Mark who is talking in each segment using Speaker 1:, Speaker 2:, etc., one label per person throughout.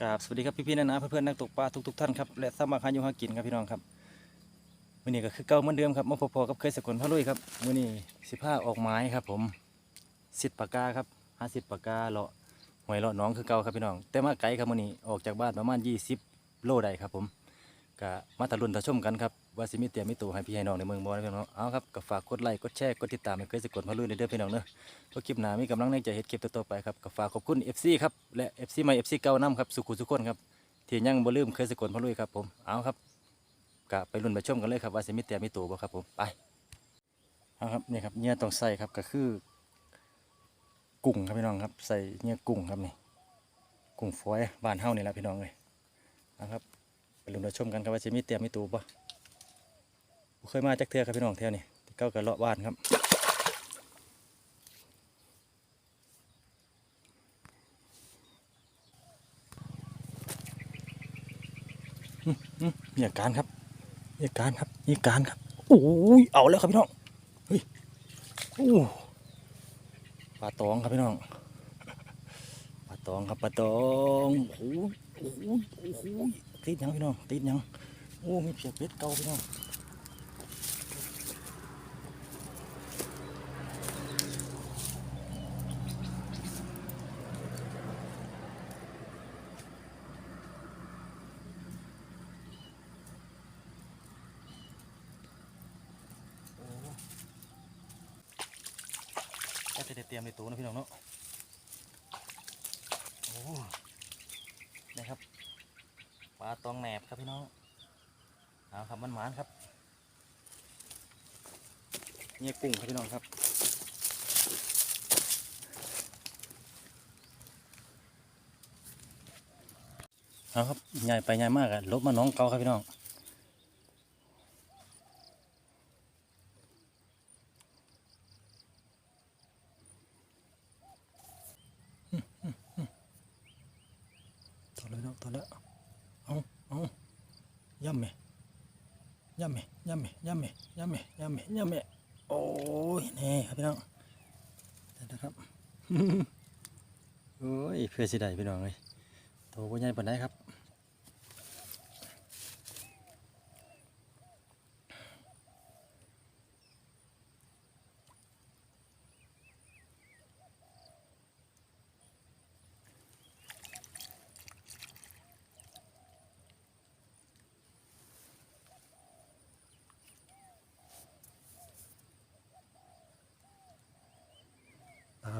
Speaker 1: กราบสวัสดีครับพี่ๆนะนะเพื่อนๆนักตกปลาทุกๆท่านครับและสามัครหาอยู่หากินครับพี่น้องครับมื้อนี้ก็คือเก่าเหมือนเดิมครับมาพอๆกับเคยสกุลพระลุยครับมื้อนี้สิผ้าออกไม้ครับ ผมสิทธิ์ปากกาครับห้าสิทธิ์ปากกาเลาะหวยเลาะน้องคือเก่าครับพี่น้อง แต่มาไกลครับมื้อนี้ออกจากบ้านประมาณยี่สิบโลได้ครับ ผมก็มาตะลุนตะชมกันครับ ว่าสิมีเตรียมมีตัวให้พี่ให้น้องในเมืองบ่นะพี่น้องเอาครับก็ฝากกดไลค์กดแชร์กดติดตามให้เคยสกลพะลุยเด้อพี่น้องเด้อเพื่อคลิปหน้ามีกำลังในใจเฮ็ดคลิปต่อๆไปครับก็ฝากขอบคุณ FC ครับและ FC ใหม่ FC เก่านํครับสุขุสุขคนครับที่ยังบ่ลืมเคยสกลพะลุยครับผมเอาครับก็ไปลุ้นไปชมกันเลยครับว่าสิมีแต่มีตัวบ่ครับผมไปเอาครับนี่ครับเหยื่อต้องใส่ครับก็คือ กุ้งครับพี่น้องครับใส่เหยื่อกุ้งครับนี่กุ้งฝอยบ้านเฮานี่แหละพี่น้องเลยเอาครับไปลุ้นไปชมกันครับว่าสิมีแต่มีตัวบ่ เคยมาจักเทือครับพี่น้องแถวนี้เก้าก็เลาะบ้านครับมีอาการครับมีอาการครับมีอาการครับโอ้ยเอาแล้วครับพี่น้องเฮ้ยโอ้ปลาตองครับพี่น้องปลาตองครับปลาตองโอ้ยโอ้ยโอ้โหติดยังพี่น้องติดยังโอ้มีเพียเป็ดเก่าพี่น้องก็จะ ได้เตรียมในตู้นะพี่น้องเนาะโอ้นะครับปลาตองแหนบครับพี่น้องเอาครับมันหมานครับเนี่ยกุ้งครับพี่น้องครับเอาครับใหญ่ไปใหญ่มากอะลบมาน้องเกาครับพี่น้องต่อเลยเนาะต่อแล้วเอาเอาย่ำไหม ย่ำไหมย่ำไหมย่ำไหมย่ำไหมย่ำไหมย่ำไหมโอ้ยนี่ครับพี่น้องนะครับโอ้ยเพื่อสิได้พี่น้องเลยโตก็ใหญ่ปานใดครับ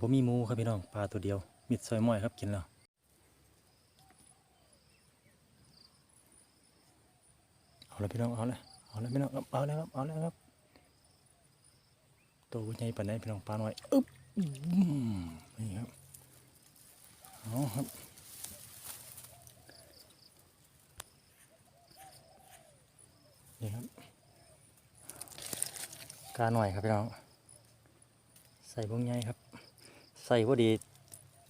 Speaker 1: บ่มีหมูครับพี่น้องปลาตัวเดียว มิดซอยม้อยครับกินแล้วเอาละพี่น้องเอาละเอาละพี่น้องเอาแล้วครับเอาแล้วครับตัวใหญ่ปานใดพี่น้องปลาหน้อยอึ๊บนี่ครับเอาครับนี่ครับกาหน่อยครับพี่น้องใส่พวกใหญ่ครับ ใส่พอดี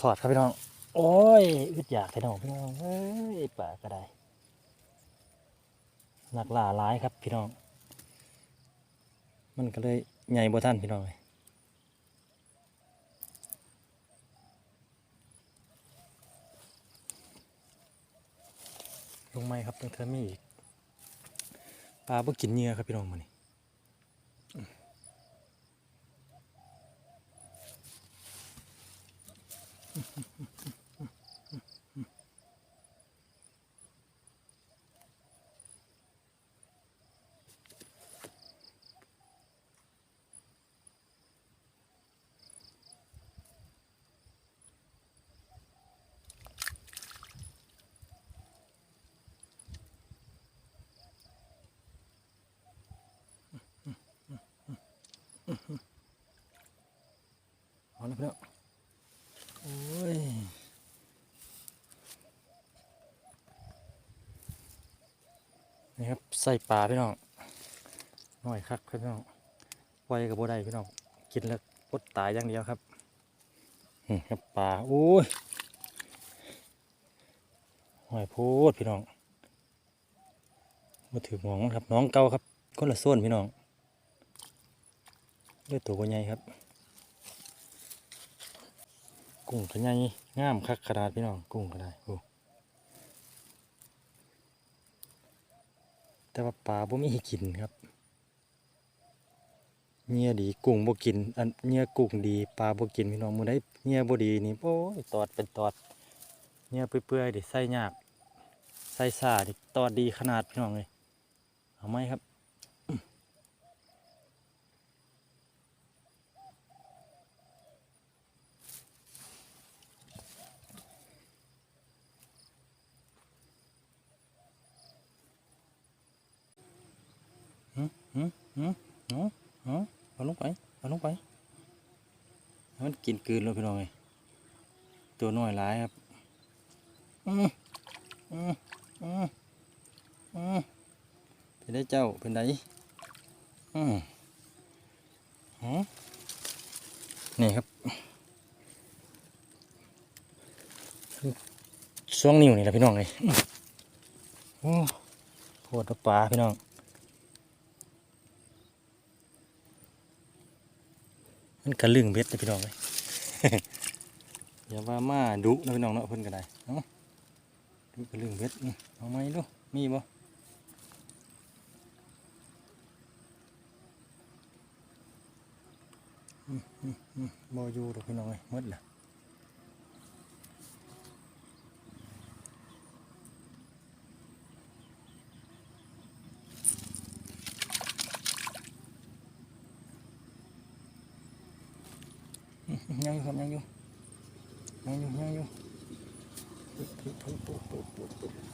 Speaker 1: ถอดครับพี่น้อง โอ้ยอึดอยากพี่น้องพี่น้องเอ้ยป่าก็ได้หนักหล่าร้ายครับพี่น้อง มันก็เลยใหญ่บ่ท่านพี่น้องเลยลงไม้ครับตั้งเธอไม่อีกปลาบ่กินเหงื่อครับพี่น้องมานี่ เอาละพี่น้องโอ้ยนี่ครับใส่ปลาพี่น้องหน่อยครับพี่น้องไวกับโบได้พี่น้องกินแล้วอดตายอย่างเดียวครับนี่ครับปลาโอ้ยหอยโพดพี่น้องมาถือหมองครับน้องเก่าครับคนละส่วนพี่น้องเลือดตัวก็ใหญ่ครับ กุ้งขัวใงี้งามคักขนาดพี่น้องกุ้งก็ได้อ้แต่ว่าปลาบ่มีกินครับเนื้อดีกุ้งบ่กินอันเนื้อกุ้งดีปลาบ่กินพี่น้องมื้อใดเนื้อบ่ดีนี่โอ้ตอดเป็นตอดเนื้อเปื่อยๆดิใส่ยากใส่ซ่าดิตอดดีขนาดพี่น้องเลยเอาไหมครับ หืมหืมหืมเอาเอาเอาลงไป เอาลงไป มันกินกลืนเลยพี่น้องเลยตัวน้อยหลายครับอืมอืมอืมอืมเป็นได้เจ้า เป็นไดอืมหืมนี่ครับช่วงนิ้วนี่แหละพี่น้องเลยโอ้โหดปลาพี่น้อง มันกระลึงเบ็ดเลยพี่น้องเลยอย่าว่ามาดุนะพี่น้องเนาะเพิ่นก็ได้เนาะดุกระลึงเบ็ดนี่เอาไหมดูมีบ่บ่อยู่หรอกพี่น้องเลยหมดละ ยังอยู่ครับยังอยู่ยังอยู่ยังอยู่ปุ๊บปุ๊บปุ๊บปุ๊บปุ๊บปุ๊บปุ๊บ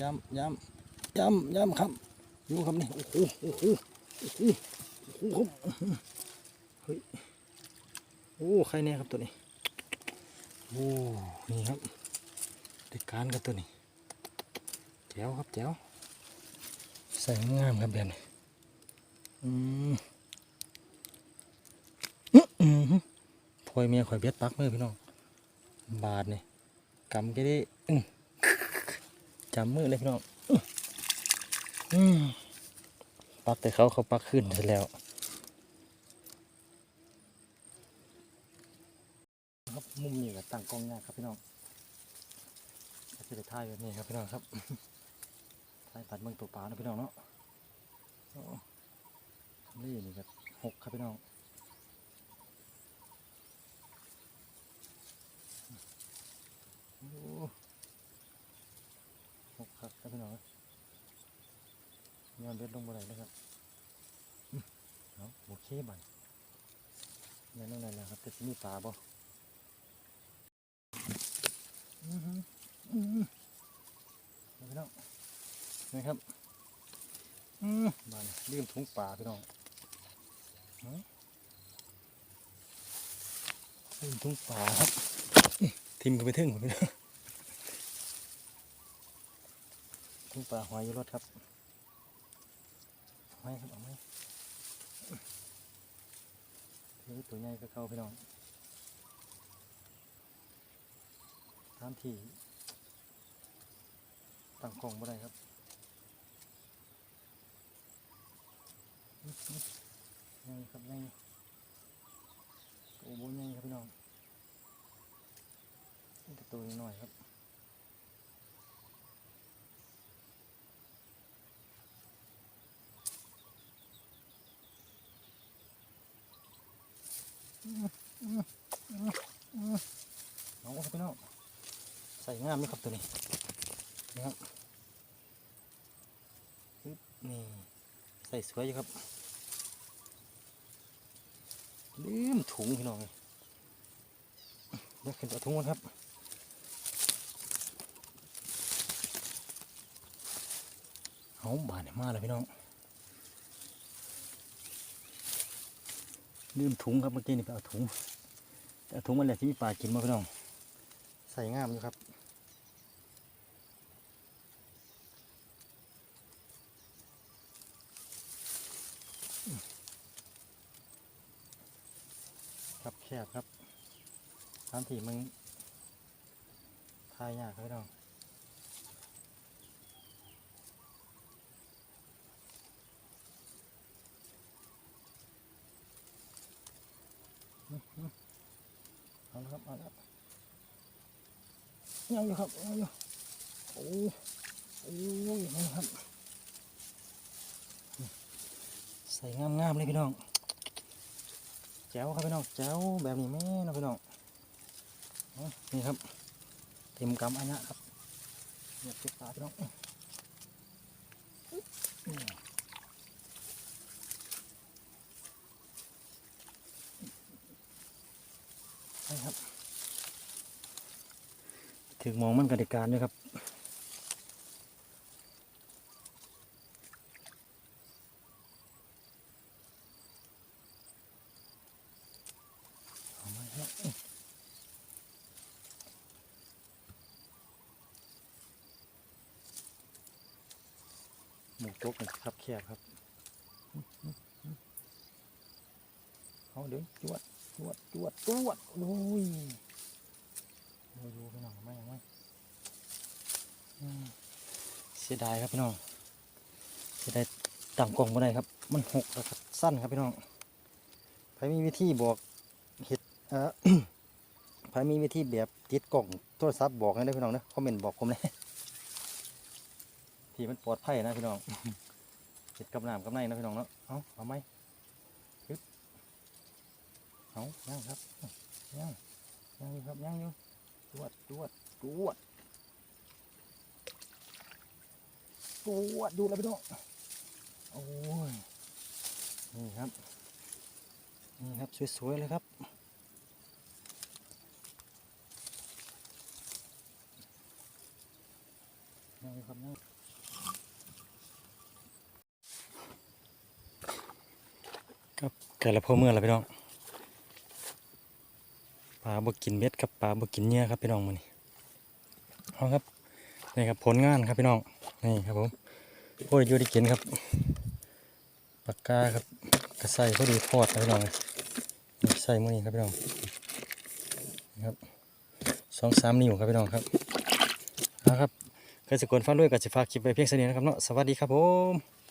Speaker 1: ย้ำย้ำย้ำย้ำครับอยู่ครับนี่โอ้โหโอ้โหโอ้โหโอ้โหครับเฮ้ยโอ้ใครเนี่ยครับตัวนี้โอ้นี่ครับเด็กการกับตัวนี้แจ๋วครับแจ๋วใส่งามครับแบบนี้อืม อือหือพอยเมียข่อยเบ็ดปักมือพี่น้อง บาทนี่กำก็ได้จำมือเลยพี่น้องอืมปักแต่เขาเขาปักขึ้นเสร็จแล้วครับมุมนี้ก็ตั้งกล้องยากครับพี่น้องก็จะไปถ่ายแบบนี้ครับพี่น้องครับถ่ายปัดเมืองตัวปลานะพี่น้องเนาะนี่นี่ครับหกครับพี่น้อง โอ้หกครับครับพี่น้องยอน เบ็ดลงบ่ได้แล้วครับเอาโอเคบันยันลงได้แล้วครับแต่สิมีปลาบ่อือหืออือหือเอาพี่น้องนี่ครับอือบันลืมถุงปลาพี่น้องหือลืมถุงปลาครับทิมกันไปถึงผมเลยทุ่งถุงปลาหอยยู่รถครับ หอยครับเอาไหมเฮ้ยตัวใหญ่ก็เข้าพี่น้องตามที่ตั้งกล้องบ่ได้ครับนี่ครับใหญ่ตัวโบใหญ่ครับพี่น้องนี่ตัวหน้อยครับ น้องครับพี่น้องใส่งามไหมครับตัวนี้นะครับนี่ใส่สวยอยู่ครับลืมถุงพี่น้องเลยเดี๋ยวขึ้นถุงก่อนครับเอาบานี่มาเลยพี่น้อง ลืมถุงครับเมื่อกี้นี่ไปเอาถุงเอาถุงมันแหละที่มีปลากินมาพี่น้อง ใส่งามอยู่ครับครับแคบครับสถานที่มึงทายยากครับพี่น้อง เอาละครับเอาละยังอยู่ครับยังอยู่โอ้โอ้ยนี่ครับใส่งามๆเลยพี่น้องแจ๋วครับพี่น้องแจ๋วแบบนี้แม่นะพี่น้องนี่ครับเต็มกำอันนะครับอยากเก็บปลาพี่น้อง นี่ครับถึงมองมันกติการด้วยครับหมูจกนี่ครับแคบครับ เอาเดี๋ยวจวด จวดจวดจวดโอ้ยโอ้ยพี่น้องไม่เอาไม่เสียดายครับพี่น้องเสียดายต่ำกล่องไม่ได้ครับ มันหกแล้วครับสั้นครับพี่น้องใครมีวิธีบอกเห็ดเออใครมีวิธีแบบติดกล่องโทรศัพท์บอกให้ได้พี่น้องนะคอมเมนต์บอกผมเลยที่มันปลอดภัยนะพี่น้องเห็ดกับน้ำกับในนะพี่น้องเนาะเอาเอาไหม เอาย่างครับย่างย่างอยู่ครับย่างอยู่จวดจวดจวดจวดดูแล้วพี่น้องโอ้ยนี่ครับนี่ครับสวยๆเลยครับนี่ครับนี่ครับไก่ละพ่อเมื่อแล้วพี่น้องาบกินเม็ดครับปลาบกินเนื้อครับพี่น้องมันนี่เอาครับนี่ครับผลงานครับพี่น้องนี่ครับผมโอ้ยอยู่ได้กินครับปากกาครับกระใส่พอดีทอดนะพี่น้องใส่มือนี้ครับพี่น้องครับสองสามนิ้วครับพี่น้องครับเอาครับเกษตรกรฟังด้วยกับสิฝากคลิปไปเพียงเท่านี้นะครับเนาะสวัสดีครับผม